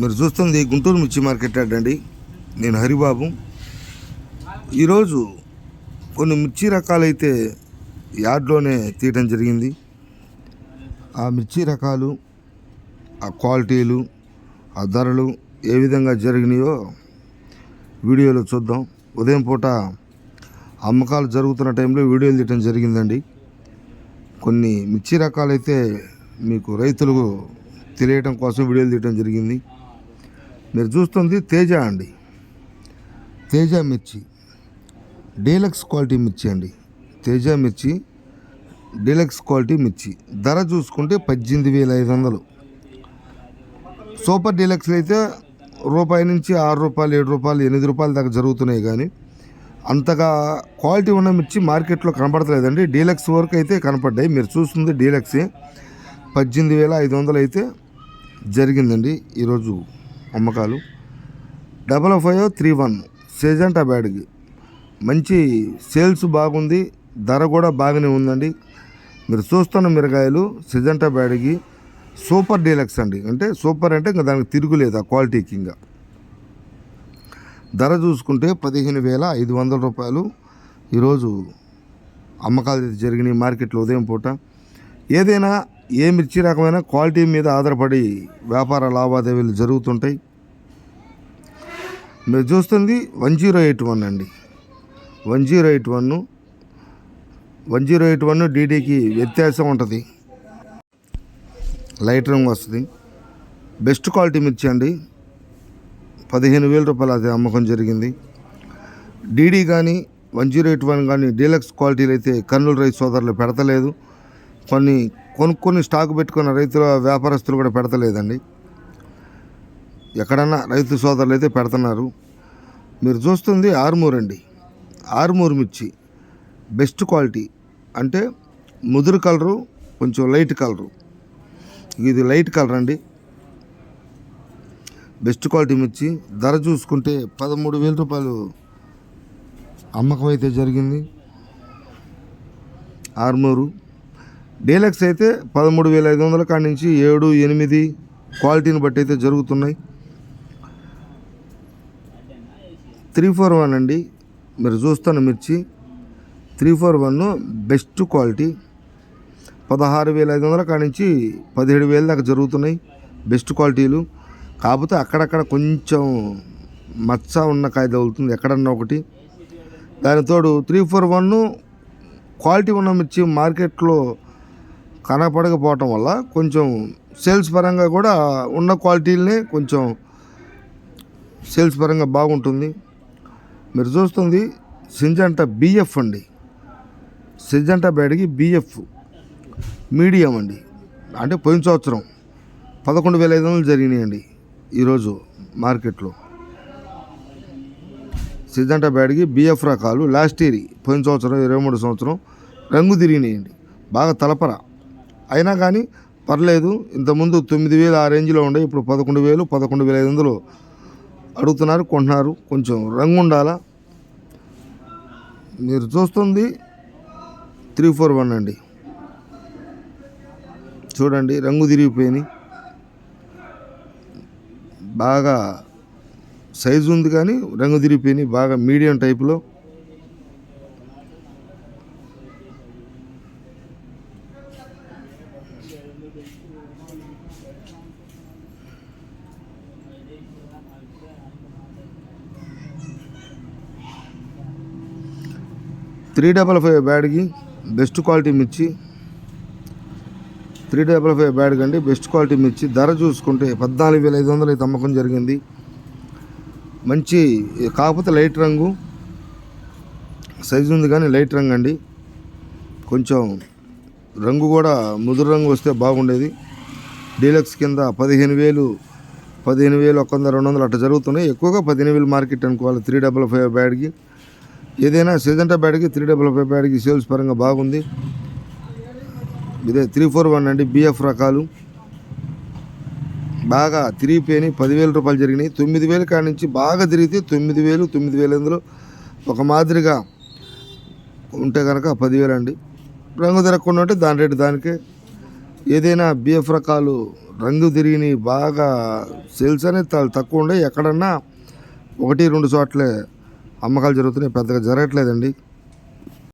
మీరు చూస్తుంది గుంటూరు మిర్చి మార్కెట్ యార్డ్ అండి నేను హరిబాబు. ఈరోజు కొన్ని మిర్చి రకాలైతే యార్డ్లోనే తీయటం జరిగింది. ఆ మిర్చి రకాలు ఆ క్వాలిటీలు ఆ ధరలు ఏ విధంగా జరిగినాయో వీడియోలో చూద్దాం. ఉదయం పూట అమ్మకాలు జరుగుతున్న టైంలో వీడియోలు తీయటం జరిగిందండి. కొన్ని మిర్చి రకాలైతే మీకు రైతులకు తెలియటం కోసం వీడియోలు తీయటం జరిగింది. మీరు చూస్తుంది తేజ అండి. తేజ మిర్చి. డీలక్స్ క్వాలిటీ మిర్చి అండి. తేజ మిర్చి డీలక్స్ క్వాలిటీ మిర్చి. ధర చూసుకుంటే పద్దెనిమిది వేల ఐదు వందలు. సూపర్ డీలక్స్ అయితే రూపాయి నుంచి ఆరు రూపాయలు ఏడు రూపాయలు ఎనిమిది రూపాయల దాకా జరుగుతున్నాయి కానీ అంతగా క్వాలిటీ ఉన్న మిర్చి మార్కెట్లో కనపడతలేదండి. డీలక్స్ వరకు అయితే కనపడ్డాయి. మీరు చూస్తుంది డీలక్సే. పద్దెనిమిది వేల ఐదు వందలు అయితే జరిగిందండి ఈరోజు. అమ్మకాలు. Double five three one Syngenta Byadgi మంచి సేల్స్ బాగుంది. ధర కూడా బాగానే ఉందండి. మీరు చూస్తున్న మిరగాయలు సిజంటా బ్యాడ్కి సూపర్ డీలక్స్ అండి. అంటే సూపర్ అంటే ఇంకా దానికి తిరుగులేదు ఆ క్వాలిటీకి ఇంకా. ధర చూసుకుంటే పదిహేను వేల ఐదు వందల రూపాయలు. ఈరోజు అమ్మకాలు జరిగినాయి మార్కెట్లో ఉదయం పూట. ఏదైనా ఏ మిర్చి రకమైన క్వాలిటీ మీద ఆధారపడి వ్యాపార లావాదేవీలు జరుగుతుంటాయి. మీరు చూస్తుంది వన్ జీరో ఎయిట్ వన్ అండి. One zero eight one one zero eight one డీడీకి వ్యత్యాసం ఉంటుంది. లైట్ రంగు వస్తుంది. బెస్ట్ క్వాలిటీ మిర్చి అండి. పదిహేను వేల రూపాయలు అది అమ్మకం జరిగింది. డీడీ కానీ వన్ జీరో ఎయిట్ వన్ కానీ డీలక్స్ క్వాలిటీలు అయితే కర్నూలు రైస్ సోదరులు పెడతలేదు. కొన్ని కొనుక్కొని స్టాక్ పెట్టుకున్న రైతుల వ్యాపారస్తులు కూడా పెడతలేదండి. ఎక్కడన్నా రైతు సోదరులు అయితే పెడుతున్నారు. మీరు చూస్తుంది ఆర్మూర్ అండి. ఆర్మూర్ మిర్చి బెస్ట్ క్వాలిటీ అంటే ముదురు కలరు కొంచెం లైట్ కలరు. ఇది లైట్ కలర్ అండి. బెస్ట్ క్వాలిటీ మిర్చి. ధర చూసుకుంటే పదమూడు వేల రూపాయలు అమ్మకం అయితే జరిగింది. ఆర్మూరు డీలక్స్ అయితే పదమూడు వేల ఐదు వందల కాడి నుంచి ఏడు ఎనిమిది క్వాలిటీని బట్టి అయితే జరుగుతున్నాయి. త్రీ ఫోర్ వన్ అండి. మీరు చూస్తున్న మిర్చి three four one best quality. పదహారు వేల ఐదు వందల కాడి నుంచి పదిహేడు వేల దాకా జరుగుతున్నాయి బెస్ట్ క్వాలిటీలు. కాకపోతే అక్కడక్కడ కొంచెం మచ్చ ఉన్న కాయ తగులుతుంది ఎక్కడన్నా ఒకటి. దాని తోడు త్రీ ఫోర్ వన్ క్వాలిటీ ఉన్న మిర్చి మార్కెట్లో కనపడకపోవటం వల్ల కొంచెం సేల్స్ పరంగా కూడా ఉన్న క్వాలిటీలనే కొంచెం సేల్స్ పరంగా బాగుంటుంది. మీరు చూస్తుంది సింజంట బిఎఫ్ అండి. సింజంట బ్యాడ్కి బిఎఫ్ మీడియం అండి. అంటే పోయిన సంవత్సరం పదకొండు వేల ఐదు వందలు జరిగినాయండి ఈరోజు మార్కెట్లో. సిద్ధంట బ్యాడ్కి బిఎఫ్ రకాలు లాస్ట్ ఇయర్ పోయిన సంవత్సరం ఇరవై మూడు సంవత్సరం రంగు తిరిగినాయండి. బాగా తలపర. అయినా కానీ పర్లేదు ఇంతకుముందు తొమ్మిది వేలు ఆ రేంజ్లో ఉండే ఇప్పుడు పదకొండు వేలు పదకొండు వేల ఐదు వందలు అడుగుతున్నారు కొంటున్నారు. కొంచెం రంగు ఉండాలా? మీరు చూస్తుంది త్రీ ఫోర్ వన్ అండి. చూడండి రంగు తిరిగిపోయినాయి బాగా సైజు ఉంది కానీ రంగు తిరిగిపోయినాయి బాగా మీడియం టైపులో. Three double five Byadgi best quality మిర్చి. త్రీ డబల్ ఫైవ్ బ్యాడ్ కండి బెస్ట్ క్వాలిటీ మిర్చి. ధర చూసుకుంటే పద్నాలుగు వేల ఐదు వందలు అయితే అమ్మకం జరిగింది. మంచి కాకపోతే లైట్ రంగు. సైజు ఉంది కానీ లైట్ రంగు అండి. కొంచెం రంగు కూడా ముదురు రంగు వస్తే బాగుండేది. డీలక్స్ కింద పదిహేను వేలు పదిహేను వేలు ఒక వంద రెండు వందలు అట్లా జరుగుతున్నాయి. ఎక్కువగా పదిహేను వేలు మార్కెట్ అనుకోవాలి త్రీ డబల్ ఫైవ్ బ్యాడ్కి. ఏదైనా Syngenta Byadgi three double five Byadgi sales పరంగా బాగుంది. ఇదే త్రీ ఫోర్ వన్ అండి బిఎఫ్ రకాలు. బాగా తిరిగిపోయినాయి పదివేల రూపాయలు జరిగినాయి. తొమ్మిది వేలు కాడి నుంచి బాగా తిరిగితే తొమ్మిది వేలు తొమ్మిది వేల ఎందులో ఒక మాదిరిగా ఉంటే కనుక పదివేలు అండి. రంగు తిరగకుండా ఉంటే దాని రేటు దానికే. ఏదైనా బిఎఫ్ రకాలు రంగు తిరిగిని బాగా సేల్స్ అనేది తక్కువ ఉండే. ఎక్కడన్నా ఒకటి రెండు చోట్లే అమ్మకాలు జరుగుతున్నాయి పెద్దగా జరగట్లేదండి.